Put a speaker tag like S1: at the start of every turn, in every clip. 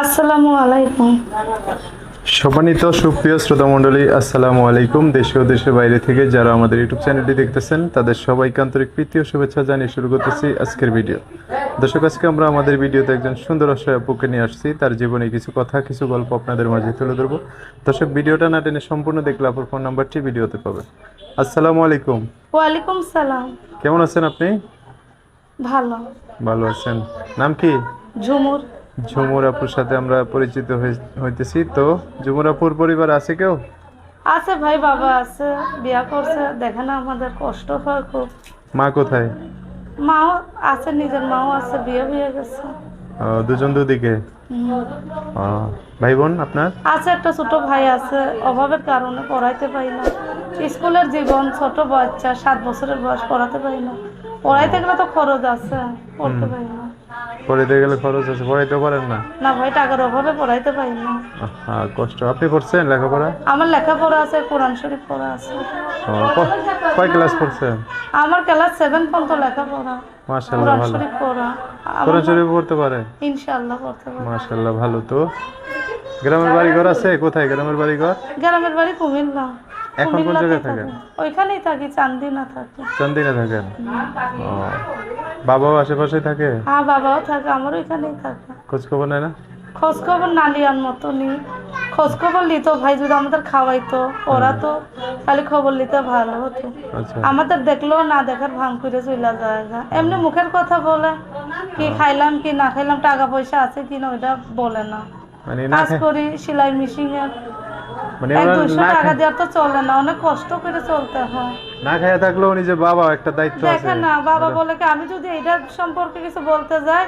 S1: আসসালামু আলাইকুম।
S2: সম্মানিত সুপ্রিয় শ্রোতা মণ্ডলী আসসালামু আলাইকুম। দেশে ও দেশের বাইরে থেকে যারা আমাদের ইউটিউব চ্যানেলটি দেখতেছেন তাদের সবাইকে আন্তরিক প্রীতি ও শুভেচ্ছা জানিয়ে শুরু করতেছি আজকের ভিডিও। দর্শক আজকে আমরা আমাদের ভিডিওতে একজন সুন্দর অসহায় আপুকে নিয়ে আসছি। তার জীবনে কিছু কথা কিছু গল্প আপনাদের মাঝে তুলে ধরবো। দর্শক ভিডিওটা না টেনে সম্পূর্ণ দেখলে আপনার ফোন নাম্বারটি ভিডিওতে পাবেন। আসসালামু আলাইকুম।
S1: ওয়ালাইকুম সালাম।
S2: কেমন আছেন আপনি?
S1: ভালো।
S2: ভালো আছেন। নাম কি?
S1: ঝুমুর।
S2: ঝুমুর আপুর সাথে আমরা পরিচিত হইতেছি। তো ঝুমুর আপুর পরিবার আছে কেউ?
S1: আছে ভাই বাবা আছে বিয়া করছে। দেখে না আমাদের কষ্ট হয় খুব।
S2: মা কোথায়?
S1: মাও আছে নিজের মাও আছে বিয়ে হয়ে গেছে।
S2: দুজন দুদিকে। ভাই বোন আপনার?
S1: আছে একটা ছোট ভাই আছে। অভাবের কারণে পড়াইতে পারি না। স্কুলের জীবন ছোট বাচ্চা সাত বছরের বয়স পড়াতে পারি না। পড়াইতে গেলে তো খরচ আছে পড়তে পারি না।
S2: পড়াইতে গেলে খরচ আছে পড়াইতে পারেন না?
S1: না ভাই টাকার অভাবে পড়াইতে পারি না।
S2: হ্যাঁ কষ্ট। আপনি পড়ছেন লেখাপড়া?
S1: আমার লেখাপড়া আছে কোরআন শরীফ পড়া আছে।
S2: কয় ক্লাস পড়ছেন?
S1: আমার ক্লাস সেভেন পর্যন্ত লেখাপড়া।
S2: মাশাল্লাহ
S1: কোরআন
S2: ভালো।
S1: শরীফ পড়া।
S2: কোরআন শরীফ পড়তে পারে?
S1: ইনশাআল্লাহ পড়তে পারি।
S2: মাশাল্লাহ ভালো তো। গ্রামের বাড়ি ঘর আছে? কোথায়? গ্রামের বাড়ি ঘর
S1: গ্রামের বাড়ি কুমিল্লা।
S2: এখন কোন জায়গায় থাকেন?
S1: ওইখানেই থাকি চান্দিনা থাকি।
S2: চান্দিনা থাকেন? ও। বাবাও আশেপাশে থাকে?
S1: হ্যাঁ বাবাও থাকে আমার ওইখানেই থাকে।
S2: খোঁজ খবর নেয় না?
S1: খোঁজ খবর না লিয়ার মতো নি খোঁজ খবর নিত ভাই যদি আমাদের খাওয়াইতো ওরা তো খালি খবর নিতে ভালো হতো।
S2: আচ্ছা।
S1: আমাদের দেখলেও না দেখার ভাঙ করে চলে যায় এমনি মুখের কথা বলে কি খাইলাম কি না খাইলাম টাকা পয়সা আছে কি না ওইটা বলে না।
S2: মানে
S1: কাজ করি সেলাই
S2: মানে
S1: টাকা তো চলে না অনেক কষ্ট করে চলতে হয়।
S2: না খাইয়া থাকলেও নিজে বাবা একটা দায়িত্ব আছে।
S1: দেখেন না বাবা বলে কি আমি যদি এটার সম্পর্কে কিছু বলতে যাই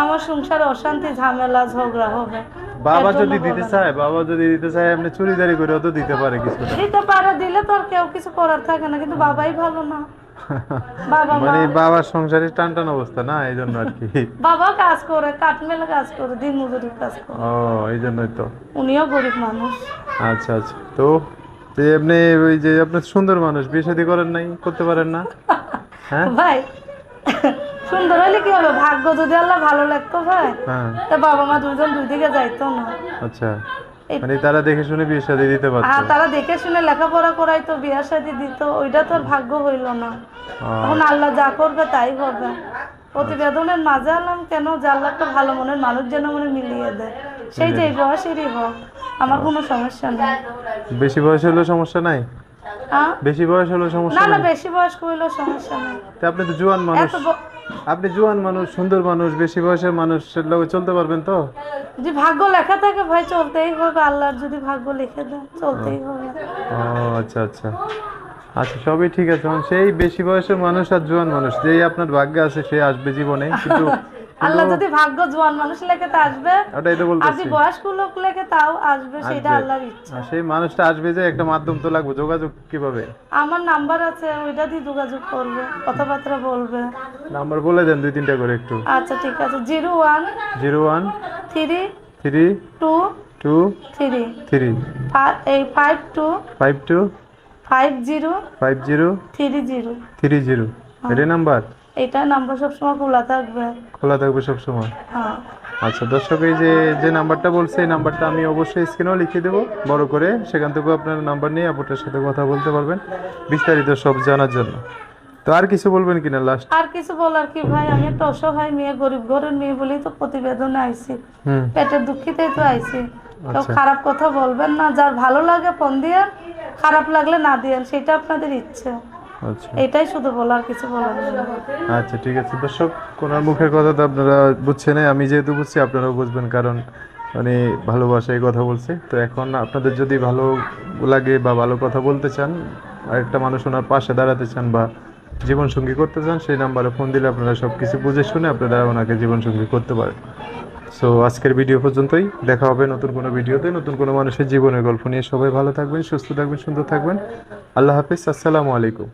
S1: আমার সংসারে অশান্তি ঝামেলা ঝগড়া হবে।
S2: বাবা যদি দিতে চায় বাবা যদি দিতে চায় আপনি চুরিদারি করে তো দিতে পারে কিছু
S1: দিতে পারে দিলে তো আর কেউ কিছু করার থাকে না কিন্তু বাবাই ভালো না।
S2: মানে বাবার সংসারে টান টান অবস্থা না এই জন্য আর কি?
S1: বাবা কাজ করে কাঠমেলে কাজ করে দিন মজুরির কাজ করে।
S2: ও এই জন্যই তো।
S1: উনিও গরিব মানুষ।
S2: আচ্ছা আচ্ছা। তো যে আপনি ওই যে আপনার সুন্দর মানুষ বিয়ে শাদী করেন নাই করতে পারেন না? হ্যাঁ?
S1: ভাই সুন্দর হলে কি হবে? ভাগ্য যদি আল্লাহ ভালো লাগতো ভাই
S2: হ্যাঁ।
S1: তা বাবা মা দুজন দুই দিকে যাইতো না।
S2: আচ্ছা। মানে তারা দেখে শুনে বিয়ে শাদী দিতে হ্যাঁ
S1: তারা দেখে শুনে লেখাপড়া করাইতো বিয়ে শাদি দিত ওইটা তো আর ভাগ্য হইল না। তখন আল্লাহ যা করবে তাই হবে। প্রতিবেদনের মাঝে আলাম কেন যে আল্লাহ ভালো মনের মানুষ যেন মনে মিলিয়ে দেয়। সেই যে এই বয়সেরই হোক আমার কোনো সমস্যা নেই।
S2: বেশি বয়স হলে সমস্যা নাই? বেশি বয়স হলেও
S1: না
S2: সমস্যা
S1: না
S2: নাই।
S1: বেশি বয়স্ক হইলেও সমস্যা নেই।
S2: তা আপনি তো জোয়ান মানুষ। আপনি জোয়ান মানুষ সুন্দর মানুষ বেশি বয়সের মানুষের লগে চলতে পারবেন তো?
S1: যে ভাগ্য লেখা থাকে ভাই চলতেই হবে। আল্লাহর যদি ভাগ্য লিখে দেয় চলতেই হবে।
S2: ও আচ্ছা আচ্ছা। আচ্ছা সবই ঠিক আছে। সেই বেশি বয়সের মানুষ আর জোয়ান মানুষ যেই আপনার ভাগ্য আছে সে আসবে জীবনে। কিন্তু
S1: আল্লাহ যদি ভাগ্য জোয়ান মানুষ লেখে তা আসবে।
S2: ওটাই তো বলতেছি।
S1: যদি বয়স্ক লোক লেখে তাও আসবে সেটা আল্লাহর ইচ্ছা।
S2: সেই মানুষটা আসবে যে একটা মাধ্যম তো লাগবে যোগাযোগ কীভাবে?
S1: আমার নাম্বার আছে ওইটা দিয়ে যোগাযোগ করবে কথাবার্তা বলবে।
S2: নাম্বার বলে দেন দুই তিনটা করে একটু।
S1: আচ্ছা ঠিক আছে। Zero one
S2: zero one
S1: three
S2: three
S1: two
S2: two
S1: three
S2: three
S1: এই five two
S2: five two
S1: five zero
S2: five zero
S1: three zero.
S2: Three zero. এটাই নাম্বার?
S1: এটা নাম্বার সবসময় খোলা থাকবে।
S2: খোলা থাকবে সবসময়?
S1: হ্যাঁ।
S2: আচ্ছা দর্শক এই যে যে নাম্বারটা বলছে এই নাম্বারটা আমি অবশ্যই স্ক্রিনেও লিখে দেবো। বড় করে সেখান থেকেও আপনার নাম্বার নিয়ে আপনার সাথে কথা বলতে পারবেন বিস্তারিত সব জানার জন্য। তো আর কিছু বলবেন কিনা লাস্ট
S1: আর কিছু বলার কি ভাই? আমি একটা অসহায় মেয়ে গরিব ঘরের মেয়ে বলেই তো প্রতিবেদনে আইছি। পেটের দুঃখিতেই তো আইছি। কেউ
S2: আচ্ছা।
S1: খারাপ কথা বলবেন না। যার ভালো লাগে ফোন দিয়ে খারাপ লাগলে না দিয়েন সেটা আপনাদের ইচ্ছে। এটাই শুধু বলার কিছু বলার নেই।
S2: আচ্ছা ঠিক আছে। দর্শক কোনার মুখের কথা তো আপনারা বুঝছেন আমি যেহেতু বুঝছি আপনারাও বুঝবেন কারণ মানে ভালোবাসায় কথা বলছে। তো এখন আপনাদের যদি ভালো লাগে বা ভালো কথা বলতে চান আরেকটা মানুষ ওনার পাশে দাঁড়াতে চান বা জীবনসঙ্গী করতে চান সেই নাম্বারে ফোন দিলে আপনারা সব কিছু বুঝে শুনে আপনারা ওনাকে জীবনসঙ্গী করতে পারেন। সো আজকের ভিডিও পর্যন্তই। দেখা হবে নতুন কোনো ভিডিওতে নতুন কোনো মানুষের জীবনের গল্প নিয়ে। সবাই ভালো থাকবেন সুস্থ থাকবেন সুন্দর থাকবেন। আল্লাহ হাফিজ আসসালামু আলাইকুম।